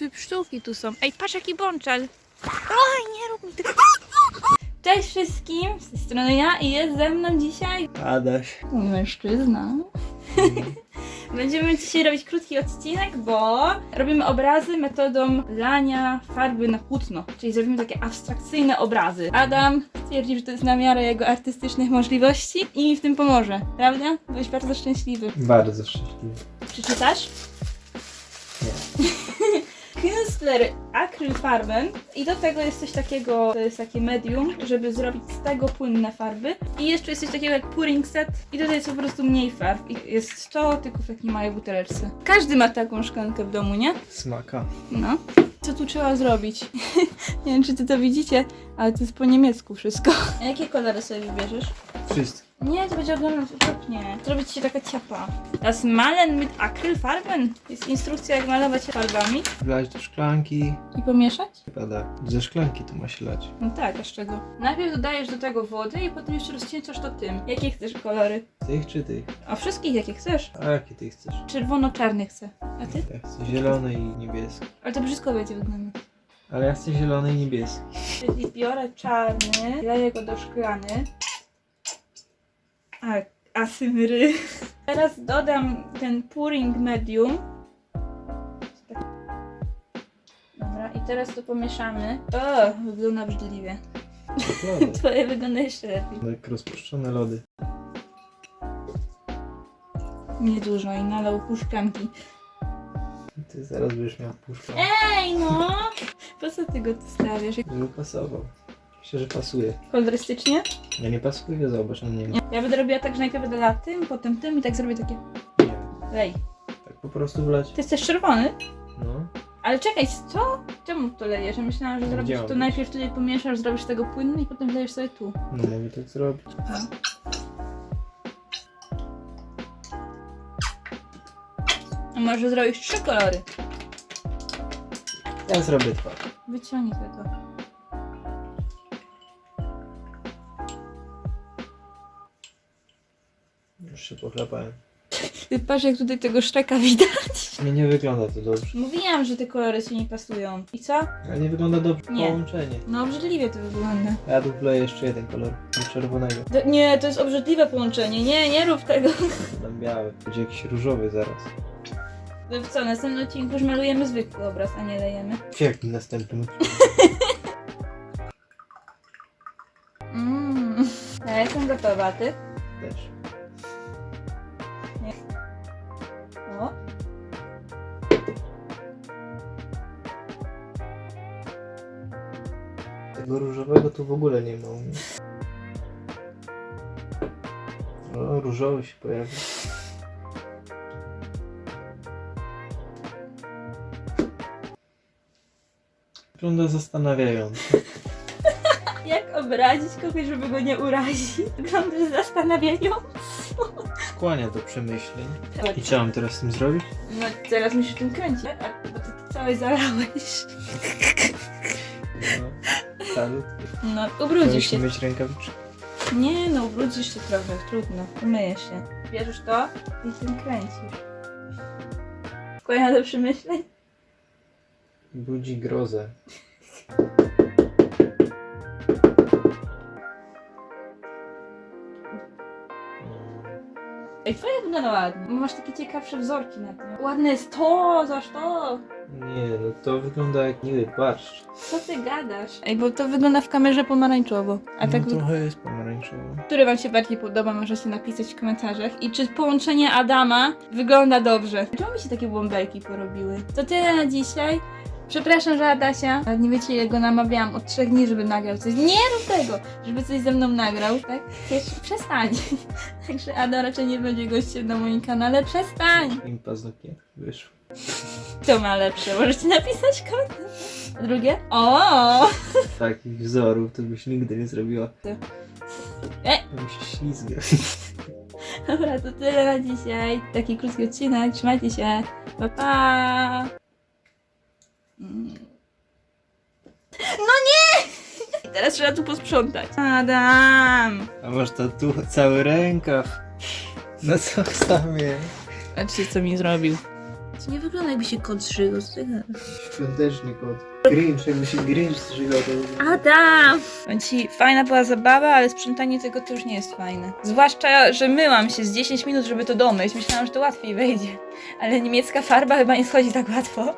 Ty pszczółki tu są. Ej, patrz jaki bączel. Oj, nie rób mi tego. Cześć wszystkim, z tej strony ja i jest ze mną dzisiaj Adaś. mój mężczyzna. Będziemy dzisiaj robić krótki odcinek, bo robimy obrazy metodą lania farby na płótno. Czyli zrobimy takie abstrakcyjne obrazy. Adam twierdzi, że to jest na miarę jego artystycznych możliwości i mi w tym pomoże, prawda? Byłeś bardzo szczęśliwy. Bardzo szczęśliwy. Przeczytasz? Künstler Acrylfarben i do tego jest coś takiego, to jest takie medium, żeby zrobić z tego płynne farby. I jeszcze jest coś takiego jak pouring set i tutaj jest po prostu mniej farb. I jest to tylko w takiej małej buteleczce. Każdy ma taką szklankę w domu, nie? Smaka. No. Co tu trzeba zrobić? nie wiem, czy ty to widzicie, ale to jest po niemiecku wszystko. A jakie kolory sobie wybierzesz? Wszystko. Nie, to będzie oglądać okropnie. Zrobi ci się taka ciapa. Das Malen mit Acrylfarben. Jest instrukcja jak malować farbami. Wlać do szklanki. I pomieszać? Chyba tak. Ze szklanki to ma się lać. No tak, a z czego? Najpierw dodajesz do tego wody i potem jeszcze rozcieńczasz to tym. Jakie chcesz kolory? Tych czy tych? A wszystkich jakie chcesz. A jakie ty chcesz? Czerwono-czarny chcę. A ty? Ja chcę zielony i niebieski. Ale to brzydko będzie wyglądać. Ale ja chcę zielony i niebieski. Czyli biorę czarny, daję go do szklany. A, asymry. Teraz dodam ten pouring medium. Dobra, i teraz to pomieszamy. O, wygląda brzydliwie. Lody. Twoje wygląda jeszcze lepiej. Tak rozpuszczone lody. Niedużo i nalał pół szklanki. Ty zaraz będziesz miał puszkę. Ej no! Po co ty go tu stawiasz? Żeby pasował. Myślę, że pasuje. Kolorystycznie? Ja nie pasuje, zobacz na niego. Nie. Ja będę robiła tak, że najpierw będę dała tym, potem tym i tak zrobię takie Nie wiem. lej. Tak po prostu wlać. Ty jesteś czerwony? No. Ale czekaj, co? Czemu to lejesz? Ja myślałam, że zrobisz to być. najpierw tutaj pomieszasz, zrobisz tego płynny i potem lejesz sobie tu. No mogę tak zrobić. A może zrobisz trzy kolory? Ja zrobię dwa. Wyciągnij sobie to. Już się pochlapałem. Ty patrz jak tutaj tego szreka widać. Nie, nie wygląda to dobrze. Mówiłam, że te kolory ci nie pasują. I co? Ale nie wygląda dobrze Nie. połączenie. No obrzydliwie to wygląda. Ja tu wleję jeszcze jeden kolor. Do czerwonego. To, nie, to jest obrzydliwe połączenie. Nie, nie rób tego. Na biały. Będzie jakiś różowy zaraz. No co, w następnym odcinku już malujemy zwykły obraz, a nie lejemy. W jakim następnym odcinku? Mmm. Ja jestem gotowa, a ty? też. O. Tego różowego tu w ogóle nie ma u mnie. O, różowy się pojawił. Wygląda zastanawiająco. Jak obrazić kogoś, żeby go nie urazić? Wyglądasz zastanawiająco. Skłania do przemyśleń. I co mam teraz z tym zrobić? No teraz musisz tym kręcić, a, bo ty to całe zalałeś. No, salut. No, ubrudzisz się. mieć rękawiczki. Nie no, ubrudzisz się trochę, trudno. Umyjesz się. Bierzesz to i tym kręcisz. Skłania do przemyśleń? Budzi grozę. Ej, twoje wygląda ładnie. Masz takie ciekawsze wzorki na tym. Ładne jest to, zaś to. Nie, no to wygląda jak miły barszcz. Co ty gadasz? Ej, bo to wygląda w kamerze pomarańczowo. A tak no, trochę jest pomarańczowo. Który wam się bardziej podoba, możecie napisać w komentarzach. I czy połączenie Adama wygląda dobrze? Czemu mi się takie bąbelki porobiły? To tyle na dzisiaj. Przepraszam, że Adasia, ale nie wiecie ile go namawiałam od trzech dni, żeby nagrał coś. Nie rób tego! Żeby coś ze mną nagrał, tak? Wiesz, przestań. Także Ada raczej nie będzie gościem na moim kanale. Przestań! Im paznokcie wyszło. Kto ma lepsze? Możecie napisać komentarz. A drugie? O! Takich wzorów to byś nigdy nie zrobiła. Ty. E! Mi się ślizga. Dobra, to tyle na dzisiaj. Taki krótki odcinek. Trzymajcie się. Pa, pa. No nie! Teraz trzeba tu posprzątać. Adam! A masz to tu cały rękaw. No co w samie? Patrzcie, co mi zrobił. To nie wygląda jakby się kot zżygał. co ty gadasz? Świąteczny kot. Grinch, jakby się Grinch zżygał to... Adam! Powiem ci, fajna była zabawa, ale sprzątanie tego to już nie jest fajne. Zwłaszcza, że myłam się z 10 minut, żeby to domyć. Myślałam, że to łatwiej wejdzie. Ale niemiecka farba chyba nie schodzi tak łatwo.